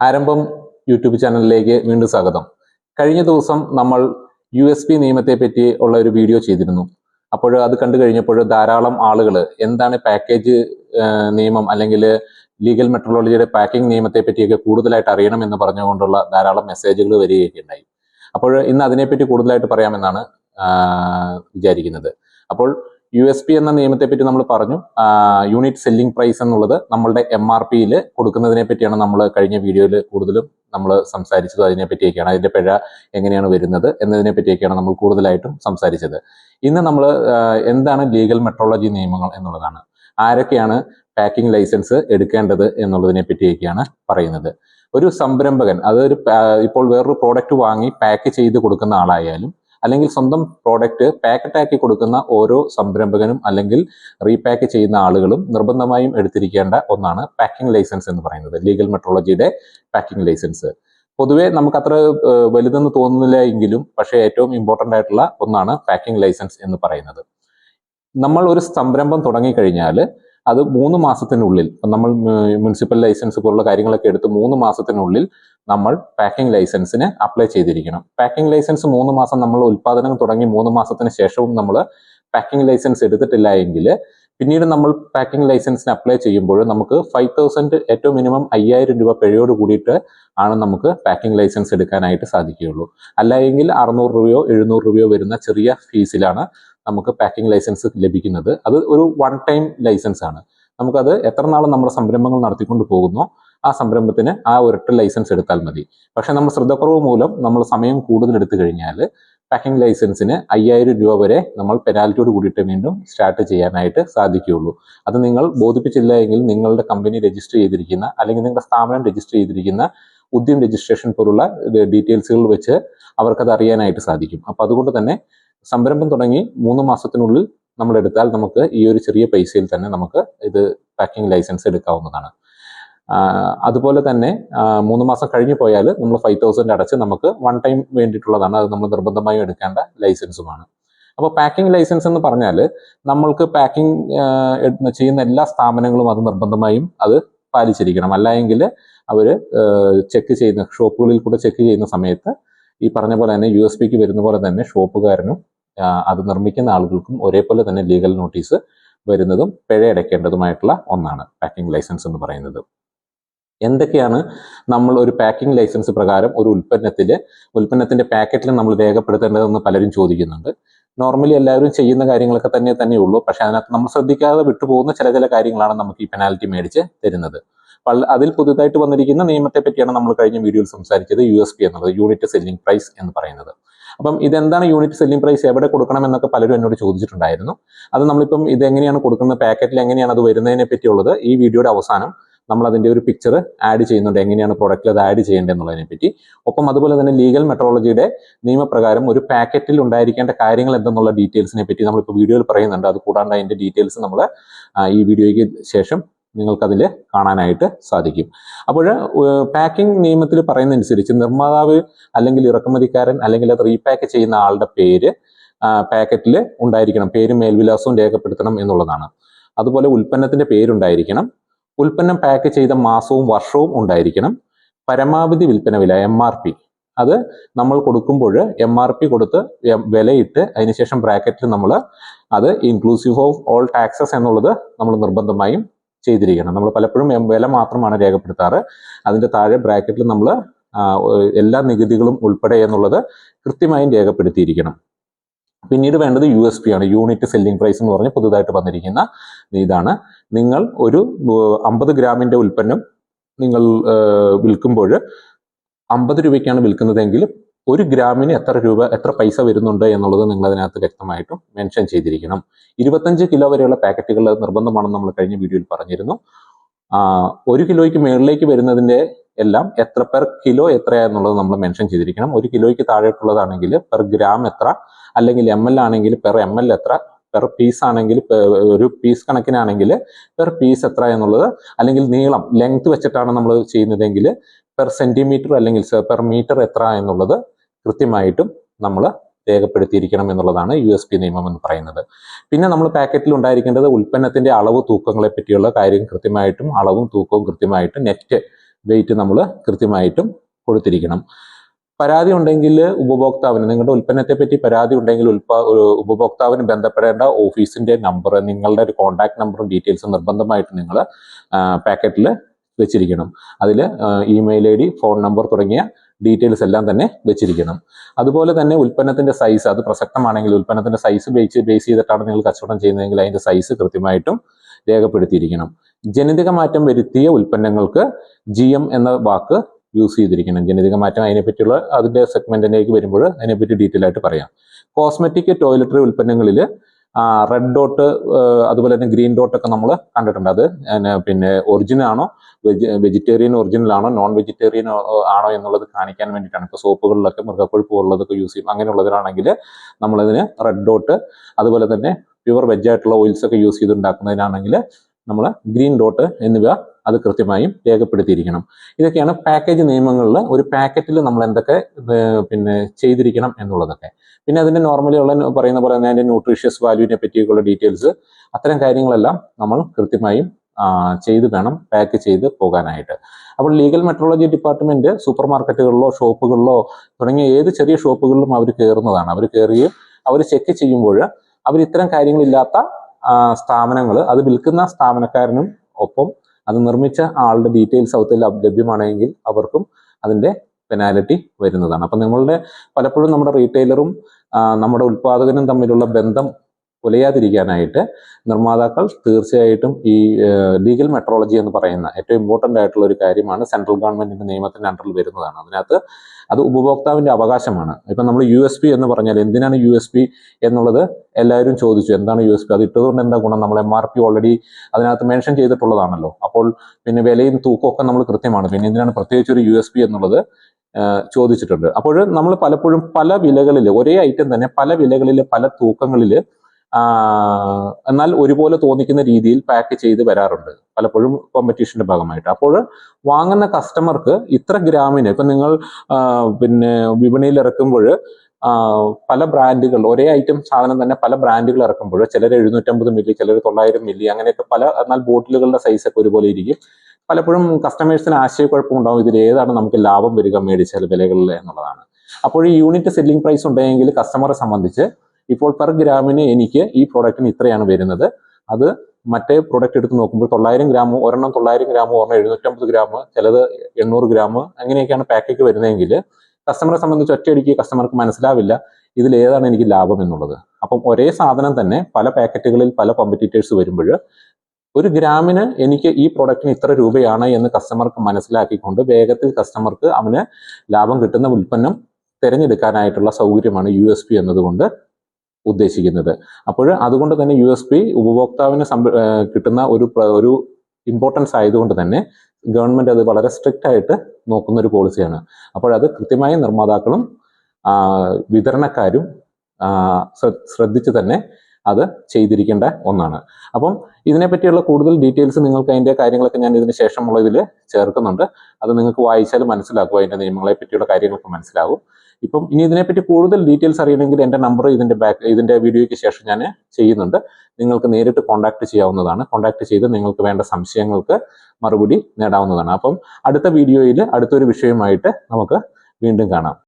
ആരംഭം യൂട്യൂബ് ചാനലിലേക്ക് വീണ്ടും സ്വാഗതം. കഴിഞ്ഞ ദിവസം നമ്മൾ യു എസ് പി നിയമത്തെ പറ്റി ഉള്ള ഒരു വീഡിയോ ചെയ്തിരുന്നു. അപ്പോൾ അത് കണ്ടു കഴിഞ്ഞപ്പോൾ ധാരാളം ആളുകൾ എന്താണ് പാക്കേജ് നിയമം അല്ലെങ്കിൽ ലീഗൽ മെട്രോളജിയുടെ പാക്കിംഗ് നിയമത്തെ പറ്റിയൊക്കെ കൂടുതലായിട്ട് അറിയണം എന്ന് പറഞ്ഞുകൊണ്ടുള്ള ധാരാളം മെസ്സേജുകൾ വരികയൊക്കെ ഉണ്ടായി. അപ്പോൾ ഇന്ന് അതിനെപ്പറ്റി കൂടുതലായിട്ട് പറയാമെന്നാണ് വിചാരിക്കുന്നത്. അപ്പോൾ യു എസ് പി എന്ന നിയമത്തെ പറ്റി നമ്മൾ പറഞ്ഞു. യൂണിറ്റ് സെല്ലിംഗ് പ്രൈസ് എന്നുള്ളത് നമ്മളുടെ എം ആർ പിയിൽ കൊടുക്കുന്നതിനെ പറ്റിയാണ് നമ്മൾ കഴിഞ്ഞ വീഡിയോയിൽ കൂടുതലും നമ്മൾ സംസാരിച്ചത്. അതിനെ പറ്റിയൊക്കെയാണ്. അതിന്റെ പിഴ എങ്ങനെയാണ് വരുന്നത് എന്നതിനെ പറ്റിയൊക്കെയാണ് നമ്മൾ കൂടുതലായിട്ടും സംസാരിച്ചത്. ഇന്ന് നമ്മൾ എന്താണ് ലീഗൽ മെട്രോളജി നിയമങ്ങൾ എന്നുള്ളതാണ്. ആരൊക്കെയാണ് പാക്കിംഗ് ലൈസൻസ് എടുക്കേണ്ടത് എന്നുള്ളതിനെ പറ്റിയൊക്കെയാണ് പറയുന്നത്. ഒരു സംരംഭകൻ അതൊരു ഇപ്പോൾ വേറൊരു പ്രോഡക്റ്റ് വാങ്ങി പാക്ക് ചെയ്ത് കൊടുക്കുന്ന ആളായാലും അല്ലെങ്കിൽ സ്വന്തം പ്രോഡക്റ്റ് പാക്കറ്റാക്കി കൊടുക്കുന്ന ഓരോ സംരംഭകനും അല്ലെങ്കിൽ റീപാക്ക് ചെയ്യുന്ന ആളുകളും നിർബന്ധമായും എടുത്തിരിക്കേണ്ട ഒന്നാണ് പാക്കിംഗ് ലൈസൻസ് എന്ന് പറയുന്നത് ലീഗൽ മെട്രോളജിയുടെ പാക്കിംഗ് ലൈസൻസ് പൊതുവേ നമുക്ക് അത്ര വലുതെന്ന് തോന്നുന്നില്ല എങ്കിലും പക്ഷേ ഏറ്റവും ഇമ്പോർട്ടന്റ് ആയിട്ടുള്ള ഒന്നാണ് പാക്കിംഗ് ലൈസൻസ് എന്ന് പറയുന്നത്. നമ്മൾ ഒരു സംരംഭം തുടങ്ങിക്കഴിഞ്ഞാൽ അത് മൂന്ന് മാസത്തിനുള്ളിൽ നമ്മൾ മുനിസിപ്പൽ ലൈസൻസ് പോലുള്ള കാര്യങ്ങളൊക്കെ എടുത്ത് മൂന്ന് മാസത്തിനുള്ളിൽ നമ്മൾ പാക്കിംഗ് ലൈസൻസിന് അപ്ലൈ ചെയ്തിരിക്കണം. പാക്കിംഗ് ലൈസൻസ് മൂന്ന് മാസം നമ്മൾ ഉൽപ്പാദനം തുടങ്ങി മൂന്ന് മാസത്തിന് ശേഷവും നമ്മൾ പാക്കിംഗ് ലൈസൻസ് എടുത്തിട്ടില്ല എങ്കിൽ പിന്നീട് നമ്മൾ പാക്കിംഗ് ലൈസൻസിന് അപ്ലൈ ചെയ്യുമ്പോൾ നമുക്ക് ഫൈവ് തൗസൻഡ് ഏറ്റവും മിനിമം അയ്യായിരം രൂപ പിഴയോട് കൂടിയിട്ട് ആണ് നമുക്ക് പാക്കിംഗ് ലൈസൻസ് എടുക്കാനായിട്ട് സാധിക്കുകയുള്ളൂ. അല്ല എങ്കിൽ അറുന്നൂറ് രൂപയോ എഴുന്നൂറ് രൂപയോ വരുന്ന ചെറിയ ഫീസിലാണ് നമുക്ക് പാക്കിംഗ് ലൈസൻസ് ലഭിക്കുന്നത്. അത് ഒരു വൺ ടൈം ലൈസൻസ് ആണ്. നമുക്കത് എത്ര നാളും നമ്മുടെ സംരംഭങ്ങൾ നടത്തിക്കൊണ്ട് പോകുന്നോ ആ സംരംഭത്തിന് ആ ഒരൊറ്റ ലൈസൻസ് എടുത്താൽ മതി. പക്ഷെ നമ്മൾ ശ്രദ്ധക്കുറവ് മൂലം നമ്മൾ സമയം കൂടുതൽ എടുത്തു കഴിഞ്ഞാൽ പാക്കിംഗ് ലൈസൻസിന് അയ്യായിരം രൂപ വരെ നമ്മൾ പെനാൽറ്റിയോട് കൂടിയിട്ട് വീണ്ടും സ്റ്റാർട്ട് ചെയ്യാനായിട്ട് സാധിക്കുകയുള്ളൂ. അത് നിങ്ങൾ ബോധിപ്പിച്ചില്ല എങ്കിൽ നിങ്ങളുടെ കമ്പനി രജിസ്റ്റർ ചെയ്തിരിക്കുന്ന അല്ലെങ്കിൽ നിങ്ങളുടെ സ്ഥാപനം രജിസ്റ്റർ ചെയ്തിരിക്കുന്ന ഉദ്യം രജിസ്ട്രേഷൻ പോലുള്ള ഡീറ്റെയിൽസുകൾ വെച്ച് അവർക്കത് അറിയാനായിട്ട് സാധിക്കും. അപ്പൊ അതുകൊണ്ട് തന്നെ സംരംഭം തുടങ്ങി മൂന്ന് മാസത്തിനുള്ളിൽ നമ്മൾ എടുത്താൽ നമുക്ക് ഈ ഒരു ചെറിയ പൈസയിൽ തന്നെ നമുക്ക് ഇത് പാക്കിംഗ് ലൈസൻസ് എടുക്കാവുന്നതാണ്. അതുപോലെ തന്നെ മൂന്ന് മാസം കഴിഞ്ഞു പോയാൽ നമ്മൾ ഫൈവ് തൗസൻഡ് അടച്ച് നമുക്ക് വൺ ടൈം വേണ്ടിയിട്ടുള്ളതാണ്. അത് നമ്മൾ നിർബന്ധമായും എടുക്കേണ്ട ലൈസൻസുമാണ് അപ്പോൾ പാക്കിംഗ് ലൈസൻസ് എന്ന് പറഞ്ഞാൽ നമ്മൾക്ക് പാക്കിംഗ് ചെയ്യുന്ന എല്ലാ സ്ഥാപനങ്ങളും അത് നിർബന്ധമായും അത് പാലിച്ചിരിക്കണം. അല്ലായെങ്കിൽ അവർ ചെക്ക് ചെയ്യുന്ന ഷോപ്പുകളിൽ കൂടെ ചെക്ക് ചെയ്യുന്ന സമയത്ത് ഈ പറഞ്ഞ പോലെ തന്നെ യു എസ് പിക്ക് വരുന്ന പോലെ തന്നെ ഷോപ്പുകാരനും അത് നിർമ്മിക്കുന്ന ആളുകൾക്കും ഒരേപോലെ തന്നെ ലീഗൽ നോട്ടീസ് വരുന്നതും പിഴയടയ്ക്കേണ്ടതുമായിട്ടുള്ള ഒന്നാണ് പാക്കിംഗ് ലൈസൻസ് എന്ന് പറയുന്നത്. എന്തൊക്കെയാണ് നമ്മൾ ഒരു പാക്കിംഗ് ലൈസൻസ് പ്രകാരം ഒരു ഉൽപ്പന്നത്തിൽ ഉൽപ്പന്നത്തിന്റെ പാക്കറ്റിൽ നമ്മൾ രേഖപ്പെടുത്തേണ്ടതെന്ന് പലരും ചോദിക്കുന്നുണ്ട്. നോർമലി എല്ലാവരും ചെയ്യുന്ന കാര്യങ്ങളൊക്കെ തന്നെ തന്നെയുള്ളൂ പക്ഷെ അതിനകത്ത് നമ്മൾ ശ്രദ്ധിക്കാതെ വിട്ടുപോകുന്ന ചില ചില കാര്യങ്ങളാണ് നമുക്ക് ഈ പെനാൽറ്റി മേടിച്ച് തരുന്നത്. അതിൽ പുതുതായിട്ട് വന്നിരിക്കുന്ന നിയമത്തെ പറ്റിയാണ് നമ്മൾ കഴിഞ്ഞ വീഡിയോയിൽ സംസാരിച്ചത് യു എസ് പി എന്നുള്ളത് യൂണിറ്റ് സെല്ലിംഗ് പ്രൈസ് എന്ന് പറയുന്നത്. അപ്പം ഇതെന്താണ് യൂണിറ്റ് സെല്ലിംഗ് പ്രൈസ് എവിടെ കൊടുക്കണം എന്നൊക്കെ പലരും എന്നോട് ചോദിച്ചിട്ടുണ്ടായിരുന്നു. അത് നമ്മളിപ്പം ഇതെങ്ങനെയാണ് കൊടുക്കുന്നത് പാക്കറ്റിൽ എങ്ങനെയാണ് അത് വരുന്നതിനെ പറ്റിയുള്ളത് ഈ വീഡിയോയുടെ അവസാനം നമ്മൾ അതിന്റെ ഒരു പിക്ചർ ആഡ് ചെയ്യുന്നുണ്ട് എങ്ങനെയാണ് പ്രൊഡക്റ്റിൽ അത് ആഡ് ചെയ്യേണ്ടത് എന്നുള്ളതിനെ പറ്റി. ഒപ്പം അതുപോലെ തന്നെ ലീഗൽ മെട്രോളജിയുടെ നിയമപ്രകാരം ഒരു പാക്കറ്റിൽ ഉണ്ടായിരിക്കേണ്ട കാര്യങ്ങൾ എന്തെന്നുള്ള ഡീറ്റെയിൽസിനെ പറ്റി നമ്മളിപ്പോൾ വീഡിയോയിൽ പറയുന്നുണ്ട്. അത് കൂടാണ്ട് അതിന്റെ ഡീറ്റെയിൽസ് നമ്മൾ ഈ വീഡിയോയ്ക്ക് ശേഷം നിങ്ങൾക്കതിൽ കാണാനായിട്ട് സാധിക്കും. അപ്പോൾ പാക്കിംഗ് നിയമത്തിൽ പറയുന്നതനുസരിച്ച് നിർമ്മാതാവ് അല്ലെങ്കിൽ ഇറക്കുമതിക്കാരൻ അല്ലെങ്കിൽ അത് റീപാക്ക് ചെയ്യുന്ന ആളുടെ പേര് പാക്കറ്റിൽ ഉണ്ടായിരിക്കണം. പേരും മേൽവിലാസവും രേഖപ്പെടുത്തണം എന്നുള്ളതാണ്. അതുപോലെ ഉൽപ്പന്നത്തിന്റെ പേരുണ്ടായിരിക്കണം. ഉൽപ്പന്നം പാക്ക് ചെയ്ത മാസവും വർഷവും ഉണ്ടായിരിക്കണം. പരമാവധി വിൽപ്പന വില എം ആർ പി അത് നമ്മൾ കൊടുക്കുമ്പോൾ എം ആർ പി കൊടുത്ത് വിലയിട്ട് അതിനുശേഷം ബ്രാക്കറ്റിൽ നമ്മൾ അത് ഇൻക്ലൂസീവ് ഓഫ് ഓൾ ടാക്സസ് എന്നുള്ളത് നമ്മൾ നിർബന്ധമായും ചെയ്തിരിക്കണം. നമ്മൾ പലപ്പോഴും വില മാത്രമാണ് രേഖപ്പെടുത്താറ്. അതിന്റെ താഴെ ബ്രാക്കറ്റിൽ നമ്മൾ എല്ലാ നികുതികളും ഉൾപ്പെടെ എന്നുള്ളത് കൃത്യമായും രേഖപ്പെടുത്തിയിരിക്കണം. പിന്നീട് വേണ്ടത് യു എസ് പി ആണ്. യൂണിറ്റ് സെല്ലിംഗ് പ്രൈസ് എന്ന് പറഞ്ഞ് പുതുതായിട്ട് വന്നിരിക്കുന്ന ഇതാണ്. നിങ്ങൾ ഒരു അമ്പത് ഗ്രാമിന്റെ ഉൽപ്പന്നം നിങ്ങൾ വിൽക്കുമ്പോൾ അമ്പത് രൂപയ്ക്കാണ് വിൽക്കുന്നതെങ്കിൽ ഒരു ഗ്രാമിന് എത്ര രൂപ എത്ര പൈസ വരുന്നുണ്ട് എന്നുള്ളത് നിങ്ങൾ അതിനകത്ത് വ്യക്തമായിട്ടും മെൻഷൻ ചെയ്തിരിക്കണം. ഇരുപത്തഞ്ച് കിലോ വരെയുള്ള പാക്കറ്റുകൾ നിർബന്ധമാണെന്ന് നമ്മൾ കഴിഞ്ഞ വീഡിയോയിൽ പറഞ്ഞിരുന്നു. ഒരു കിലോയ്ക്ക് മുകളിലേക്ക് വരുന്നതിന്റെ എല്ലാം എത്ര പെർ കിലോ എത്രയാന്നുള്ളത് നമ്മൾ മെൻഷൻ ചെയ്തിരിക്കണം. ഒരു കിലോയ്ക്ക് താഴെയുള്ളതാണെങ്കിൽ പെർ ഗ്രാം എത്ര അല്ലെങ്കിൽ എം എൽ ആണെങ്കിൽ പെർ എം എൽ എത്ര പെർ പീസ് ആണെങ്കിൽ ഒരു പീസ് കണക്കിനാണെങ്കിൽ പെർ പീസ് എത്ര എന്നുള്ളത് അല്ലെങ്കിൽ നീളം ലെങ്ത് വെച്ചിട്ടാണ് നമ്മൾ ചെയ്യുന്നതെങ്കിൽ പെർ സെന്റിമീറ്റർ അല്ലെങ്കിൽ പെർ മീറ്റർ എത്ര എന്നുള്ളത് കൃത്യമായിട്ടും നമ്മൾ രേഖപ്പെടുത്തിയിരിക്കണം എന്നുള്ളതാണ് യു എസ് പി നിയമം എന്ന് പറയുന്നത്. പിന്നെ നമ്മൾ പാക്കറ്റിൽ ഉണ്ടായിരിക്കേണ്ടത് ഉൽപ്പന്നത്തിന്റെ അളവ് തൂക്കങ്ങളെ പറ്റിയുള്ള കാര്യം കൃത്യമായിട്ടും അളവും തൂക്കവും കൃത്യമായിട്ടും നെറ്റ് വെയിറ്റ് നമ്മൾ കൃത്യമായിട്ടും കൊടുത്തിരിക്കണം. പരാതി ഉണ്ടെങ്കിൽ ഉപഭോക്താവിന് നിങ്ങളുടെ ഉൽപ്പന്നത്തെ പറ്റി പരാതി ഉണ്ടെങ്കിൽ ഉൽപ്പ ഉപഭോക്താവിന് ബന്ധപ്പെടേണ്ട ഓഫീസിന്റെ നമ്പർ നിങ്ങളുടെ ഒരു കോൺടാക്ട് നമ്പറും ഡീറ്റെയിൽസും നിർബന്ധമായിട്ട് നിങ്ങൾ പാക്കറ്റിൽ വെച്ചിരിക്കണം. അതിൽ email I D phone number തുടങ്ങിയ ഡീറ്റെയിൽസ് എല്ലാം തന്നെ വെച്ചിരിക്കണം. അതുപോലെ തന്നെ ഉൽപ്പന്നത്തിന്റെ സൈസ് അത് പ്രസക്തമാണെങ്കിൽ ഉൽപ്പന്നത്തിന്റെ സൈസ് ബേസ് ബേസ് ചെയ്തിട്ടാണ് നിങ്ങൾ കച്ചവടം ചെയ്യുന്നതെങ്കിൽ അതിന്റെ സൈസ് കൃത്യമായിട്ടും രേഖപ്പെടുത്തിയിരിക്കണം. ജനിതക മാറ്റം വരുത്തിയ ഉൽപ്പന്നങ്ങൾക്ക് ജി എന്ന വാക്ക് യൂസ് ചെയ്തിരിക്കണം. ജനിതക മാറ്റം അതിനെപ്പറ്റിയുള്ള അതിന്റെ സെഗ്മെന്റിലേക്ക് വരുമ്പോൾ അതിനെപ്പറ്റി ഡീറ്റെയിൽ ആയിട്ട് പറയാം. കോസ്മെറ്റിക് ടോയ്ലറ്ററി ഉൽപ്പന്നങ്ങളിൽ റെഡ് ഡോട്ട് അതുപോലെ തന്നെ ഗ്രീൻ ഡോട്ട് ഒക്കെ നമ്മൾ കണ്ടിട്ടുണ്ട്. അത് പിന്നെ ഒറിജിനൽ ആണോ? വെജ് വെജിറ്റേറിയൻ ഒറിജിനൽ ആണോ? നോൺ വെജിറ്റേറിയൻ ആണോ എന്നുള്ളത് കാണിക്കാൻ വേണ്ടിയിട്ടാണ്. ഇപ്പോൾ സോപ്പുകളിലൊക്കെ മൃഗക്കൊഴുപ്പ് ഉള്ളതൊക്കെ യൂസ് ചെയ്യും. അങ്ങനെയുള്ളതിനാണെങ്കിൽ നമ്മളതിന് റെഡ് ഡോട്ട് അതുപോലെ തന്നെ പ്യുവർ വെജ് ആയിട്ടുള്ള ഓയിൽസ് ഒക്കെ യൂസ് ചെയ്തുണ്ടാക്കുന്നതിനാണെങ്കിൽ നമ്മൾ ഗ്രീൻ ഡോട്ട് എന്നിവ അത് കൃത്യമായും രേഖപ്പെടുത്തിയിരിക്കണം. ഇതൊക്കെയാണ് പാക്കേജ് നിയമങ്ങളിൽ ഒരു പാക്കറ്റിൽ നമ്മൾ എന്തൊക്കെ പിന്നെ ചെയ്തിരിക്കണം എന്നുള്ളതൊക്കെ. പിന്നെ അതിന്റെ നോർമലി ഉള്ള പറയുന്ന പോലെ തന്നെ അതിന്റെ ന്യൂട്രീഷ്യസ് വാല്യൂവിനെ പറ്റിയൊക്കെയുള്ള ഡീറ്റെയിൽസ് അത്തരം കാര്യങ്ങളെല്ലാം നമ്മൾ കൃത്യമായും ചെയ്ത് വേണം പാക്ക് ചെയ്ത് പോകാനായിട്ട്. അപ്പോൾ ലീഗൽ മെട്രോളജി ഡിപ്പാർട്ട്മെന്റ് സൂപ്പർ മാർക്കറ്റുകളിലോ ഷോപ്പുകളിലോ തുടങ്ങിയ ഏത് ചെറിയ ഷോപ്പുകളിലും അവർ കയറുന്നതാണ് അവർ കയറുകയും അവർ ചെക്ക് ചെയ്യുമ്പോൾ അവർ ഇത്തരം കാര്യങ്ങളില്ലാത്ത സ്ഥാപനങ്ങൾ അത് വിൽക്കുന്ന സ്ഥാപനക്കാരനും ഒപ്പം അത് നിർമ്മിച്ച ആളുടെ ഡീറ്റെയിൽസ് അകത്തിൽ ലഭ്യമാണെങ്കിൽ അവർക്കും അതിന്റെ പെനാലിറ്റി വരുന്നതാണ്. അപ്പം നിങ്ങളുടെ പലപ്പോഴും നമ്മുടെ റീറ്റെയിലറും നമ്മുടെ ഉൽപാദകനും തമ്മിലുള്ള ബന്ധം ഉലയാതിരിക്കാനായിട്ട് നിർമ്മാതാക്കൾ തീർച്ചയായിട്ടും ഈ ലീഗൽ മെട്രോളജി എന്ന് പറയുന്ന ഏറ്റവും ഇമ്പോർട്ടന്റ് ആയിട്ടുള്ള ഒരു കാര്യമാണ് സെൻട്രൽ ഗവൺമെന്റിന്റെ നിയമത്തിന്റെ അണ്ടറിൽ വരുന്നതാണ്. അതിനകത്ത് അത് ഉപഭോക്താവിന്റെ അവകാശമാണ്. ഇപ്പം നമ്മൾ യു എസ് പി എന്ന് പറഞ്ഞാൽ എന്തിനാണ് യു എസ് പി എന്നുള്ളത് എല്ലാവരും ചോദിച്ചു. എന്താണ് യു എസ് പി അത് ഇട്ടതുകൊണ്ട് എന്താ ഗുണം? നമ്മൾ എം ആർ പി ഓൾറെഡി അതിനകത്ത് മെൻഷൻ ചെയ്തിട്ടുള്ളതാണല്ലോ. അപ്പോൾ പിന്നെ വിലയും തൂക്കമൊക്കെ നമ്മൾ കൃത്യമാണ്. പിന്നെ എന്തിനാണ് പ്രത്യേകിച്ച് ഒരു യു എസ് പി എന്നുള്ളത് ചോദിച്ചിട്ടുണ്ട്. അപ്പോൾ നമ്മൾ പലപ്പോഴും പല വിലകളിൽ ഒരേ ഐറ്റം തന്നെ പല വിലകളിൽ പല തൂക്കങ്ങളിൽ എന്നാൽ ഒരുപോലെ തോന്നിക്കുന്ന രീതിയിൽ പാക്ക് ചെയ്ത് വരാറുണ്ട് പലപ്പോഴും കോമ്പറ്റീഷന്റെ ഭാഗമായിട്ട്. അപ്പോൾ വാങ്ങുന്ന കസ്റ്റമർക്ക് ഇത്ര ഗ്രാമിന് ഇപ്പൊ നിങ്ങൾ പിന്നെ വിപണിയിൽ ഇറക്കുമ്പോൾ പല ബ്രാൻഡുകൾ ഒരേ ഐറ്റം സാധനം തന്നെ പല ബ്രാൻഡുകൾ ഇറക്കുമ്പോൾ ചിലർ എഴുന്നൂറ്റമ്പത് മില്ലി ചിലർ തൊള്ളായിരം മില്ലി അങ്ങനെയൊക്കെ പല എന്നാൽ ബോട്ടിലുകളുടെ സൈസ് ഒക്കെ ഒരുപോലെ ഇരിക്കും. പലപ്പോഴും കസ്റ്റമേഴ്സിന് ആശയക്കുഴപ്പം ഉണ്ടാവും ഇതിൽ ഏതാണ് നമുക്ക് ലാഭം വരിക മേടിച്ചാൽ വിലകളിൽ എന്നുള്ളതാണ്. അപ്പോൾ ഈ യൂണിറ്റ് സെല്ലിംഗ് പ്രൈസ് ഉണ്ടെങ്കിൽ കസ്റ്റമറെ സംബന്ധിച്ച് ഇപ്പോൾ പെർ ഗ്രാമിന് എനിക്ക് ഈ പ്രോഡക്റ്റിന് ഇത്രയാണ് വരുന്നത്. അത് മറ്റേ പ്രോഡക്റ്റ് എടുത്ത് നോക്കുമ്പോൾ തൊള്ളായിരം ഗ്രാമോ ഒരെണ്ണം തൊള്ളായിരം ഗ്രാമോ ഒരെണ്ണം എഴുന്നൂറ്റമ്പത് ഗ്രാം ചിലത് എണ്ണൂറ് ഗ്രാം അങ്ങനെയൊക്കെയാണ് പാക്കേജ് വരുന്നതെങ്കിൽ കസ്റ്റമറെ സംബന്ധിച്ച് ഒറ്റയടിക്ക് കസ്റ്റമർക്ക് മനസ്സിലാവില്ല ഇതിൽ ഏതാണ് എനിക്ക് ലാഭം എന്നുള്ളത്. അപ്പം ഒരേ സാധനം തന്നെ പല പാക്കറ്റുകളിൽ പല കോമ്പറ്റീറ്റേഴ്സ് വരുമ്പോൾ ഒരു ഗ്രാമിന് എനിക്ക് ഈ പ്രോഡക്റ്റിന് ഇത്ര രൂപയാണ് എന്ന് കസ്റ്റമർക്ക് മനസ്സിലാക്കിക്കൊണ്ട് വേഗത്തിൽ കസ്റ്റമർക്ക് അവന് ലാഭം കിട്ടുന്ന ഉൽപ്പന്നം തിരഞ്ഞെടുക്കാനായിട്ടുള്ള സൗകര്യമാണ് യു എസ് പി എന്നതുകൊണ്ട് ഉദ്ദേശിക്കുന്നത്. അപ്പോൾ അതുകൊണ്ട് തന്നെ യു എസ് പി ഉപഭോക്താവിന് കിട്ടുന്ന ഒരു ഒരു ഇമ്പോർട്ടൻസ് ആയതുകൊണ്ട് തന്നെ ഗവൺമെന്റ് അത് വളരെ സ്ട്രിക്റ്റ് ആയിട്ട് നോക്കുന്ന ഒരു പോളിസിയാണ് അപ്പോൾ അത് കൃത്യമായി നിർമ്മാതാക്കളും വിതരണക്കാരും ശ്രദ്ധിച്ച് തന്നെ അത് ചെയ്തിരിക്കേണ്ട ഒന്നാണ്. അപ്പം ഇതിനെപ്പറ്റിയുള്ള കൂടുതൽ ഡീറ്റെയിൽസ് നിങ്ങൾക്ക് അതിന്റെ കാര്യങ്ങളൊക്കെ ഞാൻ ഇതിന് ശേഷമുള്ള ഇതിൽ ചേർക്കുന്നുണ്ട്. അത് നിങ്ങൾക്ക് വായിച്ചാൽ മനസ്സിലാക്കും. അതിന്റെ നിയമങ്ങളെ പറ്റിയുള്ള കാര്യങ്ങളൊക്കെ മനസ്സിലാകും ഇപ്പം ഇനി ഇതിനെപ്പറ്റി കൂടുതൽ ഡീറ്റെയിൽസ് അറിയണമെങ്കിൽ എന്റെ നമ്പർ ഇതിന്റെ ബാക്ക് ഇതിന്റെ വീഡിയോയ്ക്ക് ശേഷം ഞാൻ ചെയ്യുന്നുണ്ട്. നിങ്ങൾക്ക് നേരിട്ട് കോൺടാക്ട് ചെയ്യാവുന്നതാണ്. കോൺടാക്ട് ചെയ്ത് നിങ്ങൾക്ക് വേണ്ട സംശയങ്ങൾക്ക് മറുപടി നേടാവുന്നതാണ്. അപ്പം അടുത്ത വീഡിയോയിൽ അടുത്തൊരു വിഷയമായിട്ട് നമുക്ക് വീണ്ടും കാണാം.